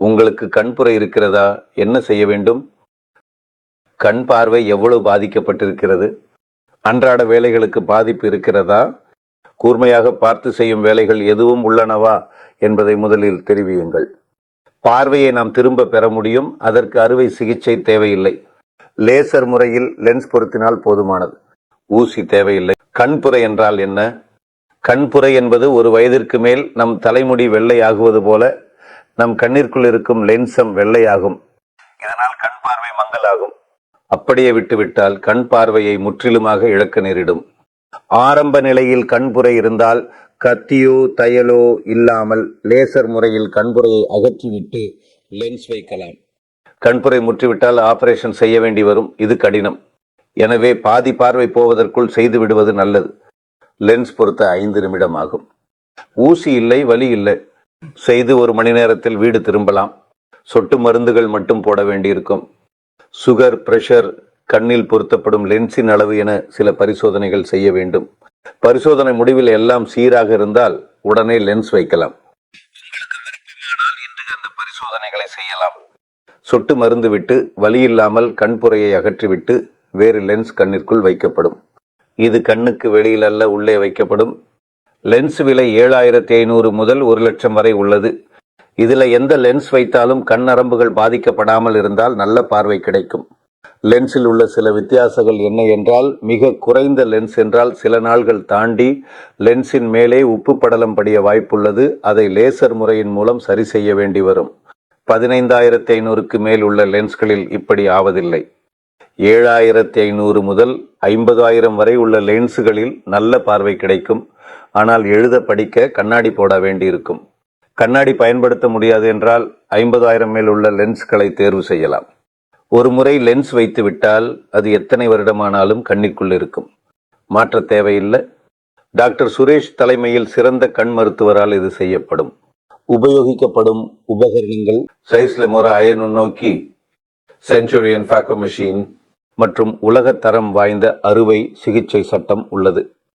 உங்களுக்கு கண்புரை இருக்கிறதா? என்ன செய்ய வேண்டும்? கண் பார்வை எவ்வளவு பாதிக்கப்பட்டிருக்கிறது? அன்றாட வேலைகளுக்கு பாதிப்பு இருக்கிறதா? கூர்மையாக பார்த்து செய்யும் வேலைகள் எதுவும் உள்ளனவா? என்பதை முதலில் தெரிவியுங்கள். பார்வையை நாம் திரும்ப பெற முடியும். அதற்கு அறுவை சிகிச்சை தேவையில்லை. லேசர் முறையில் லென்ஸ் பொருத்தினால் போதுமானது. ஊசி தேவையில்லை. கண்புரை என்றால் என்ன? கண்புரை என்பது ஒரு வயதிற்கு மேல் நம் தலைமுடி வெள்ளை ஆகுவது போல நம் கண்ணிற்குள் இருக்கும் லென்சம் வெள்ளையாகும். இதனால் கண் பார்வை மங்கலாகும். அப்படியே விட்டுவிட்டால் கண் பார்வையை முற்றிலுமாக இழக்க நேரிடும். ஆரம்ப நிலையில் கண்புரை இருந்தால் கத்தியோ தையலோ இல்லாமல் லேசர் முறையில் கண்புரையை அகற்றிவிட்டு லென்ஸ் வைக்கலாம். கண்புரை முற்றிவிட்டால் ஆபரேஷன் செய்ய வேண்டி வரும். இது கடினம். எனவே பாதி பார்வை போவதற்குள் செய்து விடுவது நல்லது. லென்ஸ் பொறுத்த ஐந்து நிமிடம் ஆகும் ஊசி இல்லை வலி இல்லை. செய்து ஒரு மணி நேரத்தில் வீடு திரும்பலாம். சொட்டு மருந்துகள் மட்டும் போட வேண்டியிருக்கும். சுகர் பிரஷர் கண்ணில் பொருத்தப்படும் லென்ஸின் அளவு என சில பரிசோதனைகள் செய்ய வேண்டும். பரிசோதனை முடிவில் எல்லாம் சீராக இருந்தால் உடனே லென்ஸ் வைக்கலாம். பரிசோதனைகளை செய்யலாம். சொட்டு மருந்து விட்டு வலி இல்லாமல் கண்புறையை அகற்றிவிட்டு வேறு லென்ஸ் கண்ணிற்குள் வைக்கப்படும். இது கண்ணுக்கு வெளியில் அல்ல உள்ளே வைக்கப்படும். லென்ஸ் விலை ஏழாயிரத்தி ஐநூறு முதல் ஒரு லட்சம் வரை உள்ளது. இதில் எந்த லென்ஸ் வைத்தாலும் கண் நரம்புகள் பாதிக்கப்படாமல் இருந்தால் நல்ல பார்வை கிடைக்கும். லென்ஸில் உள்ள சில வித்தியாசங்கள் என்ன என்றால் மிக குறைந்த லென்ஸ் என்றால் சில நாள்கள் தாண்டி லென்ஸின் மேலே உப்பு படலம் படிய வாய்ப்புள்ளது. அதை லேசர் முறையின் மூலம் சரி செய்ய வேண்டி வரும். பதினைந்தாயிரத்தி ஐநூறுக்கு மேல் உள்ள லென்ஸ்களில் இப்படி ஆவதில்லை. ஏழாயிரத்தி ஐநூறு முதல் ஐம்பதாயிரம் வரை உள்ள லென்ஸுகளில் நல்ல பார்வை கிடைக்கும். ஆனால் எழுத படிக்க கண்ணாடி போட வேண்டியிருக்கும். கண்ணாடி பயன்படுத்த முடியாது என்றால் ஐம்பதாயிரம் மேல் உள்ள லென்ஸ்களை தேர்வு செய்யலாம். ஒரு முறை லென்ஸ் வைத்து விட்டால் அது எத்தனை வருடமானாலும் கண்ணிற்குள் இருக்கும். மாற்ற தேவையில்லை. டாக்டர் சுரேஷ் தலைமையில் சிறந்த கண் மருத்துவரால் இது செய்யப்படும். உபயோகிக்கப்படும் உபகரணங்கள். சைஸ்லெமோரா அய நுண்ணோக்கி சென்ச்சுரியன் ஃபேக்கோ மெஷின். மற்றும் உலகத்தரம் வாய்ந்த அறுவை சிகிச்சை சட்டம் உள்ளது.